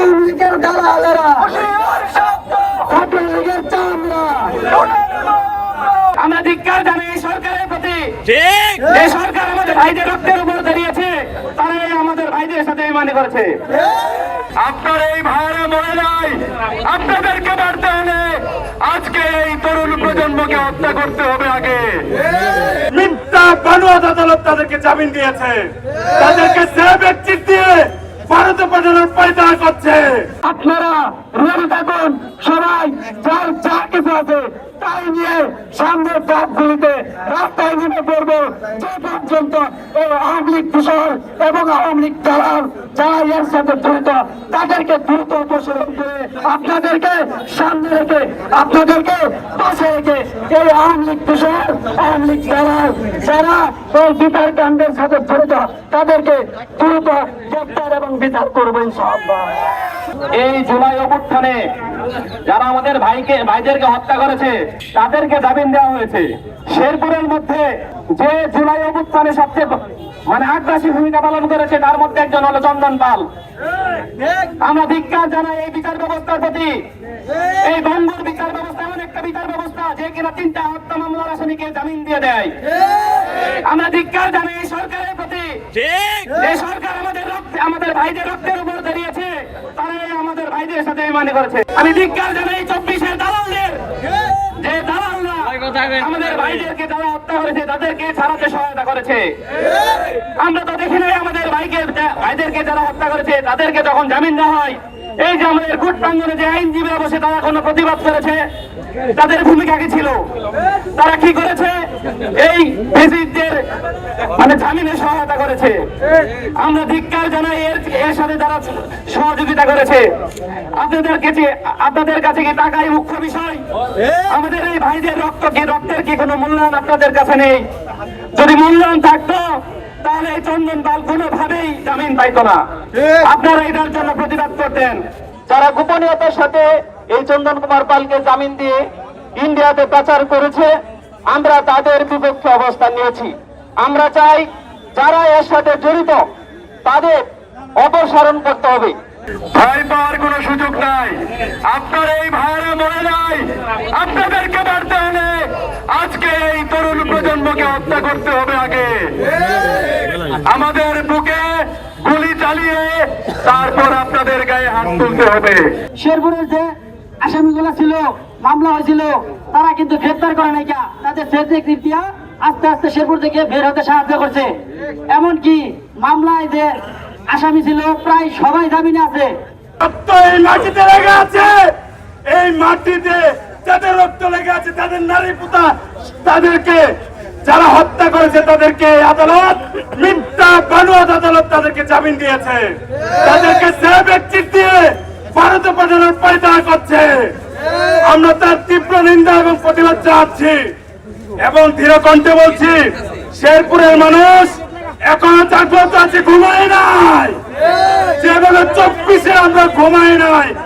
আওয়ামী লীগের দালালেরা ছাত্রলীগের চামড়া। আমরা ধিক্কার জানাই এই সরকারের প্রতি। ঠিক। যে সরকার আমাদের ভাইদের রক্তের উপর দাঁড়িয়েছে তারাই আমাদের ভাইদের সাথে মানে করেছে। আপনার এই ভাইরা মনে নাই। আপনাদেরকে মারতে হলে আজকে এই তরুণ প্রজন্মকে হত্যা করতে হবে আগে। মিথ্যা বানোয়াট আদালত তাদেরকে জামিন দিয়েছে। তাদেরকে সেভ এক্সিট দিয়ে ভারতে পাঠানোর পায়তারা করছে। আপনারা রেডি থাকুন, সবাই যার যা কিছু আছে তাই নিয়ে সামনের ট্রাকগুলিতে রাস্তায় নেমে পড়ব। যে পর্যন্ত আওয়ামী লীগ এবং আওয়ামী লীগ দালাল যারা এর সাথে তাদেরকে দ্রুত অপসারণ করে আপনাদেরকে সামনে রেখে, আপনাদেরকে পাশে রেখে এই আওয়ামী আওয়ামী লীগ যারা বিচার কাণ্ডের সাথে জড়িত, তাদেরকে দ্রুত গ্রেপ্তার এবং বিচার করবেন এই জুলাই অভ্যুত্থানে যারা আমাদের ভাইকে, ভাইদেরকে হত্যা করেছে, তাদেরকে জামিন দেওয়া হয়েছে। শেরপুরের মধ্যে যে জুলাই অভ্যুত্থানে সবচেয়ে মানে আগ্রাসী ভূমিকা পালন করেছে, তার মধ্যে একজন হলো চন্দন পাল। আমরা ধিক্কার জানাই এই বিচার ব্যবস্থার প্রতি। এই বঙ্গর বিচার ব্যবস্থা এমন একটা বিচার কিনা তিনটা হত্যা মামলার আসামিকে জামিন দিয়ে দেয়। আমরা ধিক্কার জানাই এই সরকারের প্রতি। ঠিক। সরকার আমাদের রক্ত আমাদের ভাইদের রক্তের উপর দাঁড়িয়েছে তারাই আমাদের ভাইদের সাথে মানে করেছে। আমি ধিক্কার জানাই চব্বিশের দালালদের। যে দালালরা আমাদের ভাইদেরকে যারা হত্যা করেছে তাদেরকে ছাড়াতে সহায়তা করেছে। আমরা তো দেখি নাই আমাদের ভাইকে ভাইদেরকে যারা হত্যা করেছে তাদেরকে যখন জামিন দেওয়া হয় এই যে আমাদের কোর্ট প্রাঙ্গনে যে আইনজীবীরা বসে তারা কোনো প্রতিবাদ করেছে, তাদের ভূমিকা কি ছিল? তারা কি করেছে? এই ভিজিটদের মানে জামিনে সহায়তা করেছে। আমরা ধিক্কার জানাই এর এর সাথে যারা সহযোগিতা করেছে। আপনাদের কাছে আপনাদের কাছে কি টাকাই মুখ্য বিষয়? আমাদের এই ভাইদের রক্ত কি, রক্তের কি কোনো মূল্যায়ন আপনাদের কাছে নেই? যদি মূল্যায়ন থাকতো, তাহলে এই চন্দন পাল কোনোভাবেই জামিন পাইতো না। আপনারা এটার জন্য প্রতিবাদ করতেন। যারা গোপনীয়তার সাথে এই চন্দন কুমার পালকে জামিন দিয়ে ইন্ডিয়াতে প্রচার করেছে আমরা তাদের বিপক্ষে অবস্থান নিয়েছি। আমরা চাই যারা এর সাথে জড়িত তাদের অপসারণ করতে হবে। ভয় পাওয়ার কোনো সুযোগ নাই। আপনার এই ভাইরা মনে নাই আপনাদেরকে মারতে হলে আজকে এই তরুণ প্রজন্মকে হত্যা করতে হবে আগে। আমাদের বুকে চালিয়ে তারপর আপনাদের গায়ে হাত তুলতে হবে। শেরপুরের যে আসামিগুলো ছিল মামলা হয়েছিল তারা কিন্তু গ্রেপ্তার করে নাই তাদের ফেস দিয়া আস্তে আস্তে শেরপুর থেকে বের হতে সাহায্য করছে। এমনকি মামলায় যে আসামি ছিল প্রায় সবাই জামিনে আছে। এই মাটিতে লেগে আছে। এই মাটিতে যাদের রক্ত লেগে আছে তাদের নারী পুতা তাদেরকে যারা হত্যা করেছে তাদেরকে আদালত, মিথ্যা বানোয়াট আদালত তাদেরকে জামিন দিয়েছে। তাদেরকে সেভ দিয়ে ভারতে পাঠানোর পায়তারা করছে। আমরা তার তীব্র নিন্দা এবং প্রতিবাদ চাচ্ছি এবং ধীর কণ্ঠে বলছি, শেরপুরের মানুষ এখনও জাগ্রত আছে, ঘুমায় নাই। যেভাবে চব্বিশে আমরা ঘুমাই নাই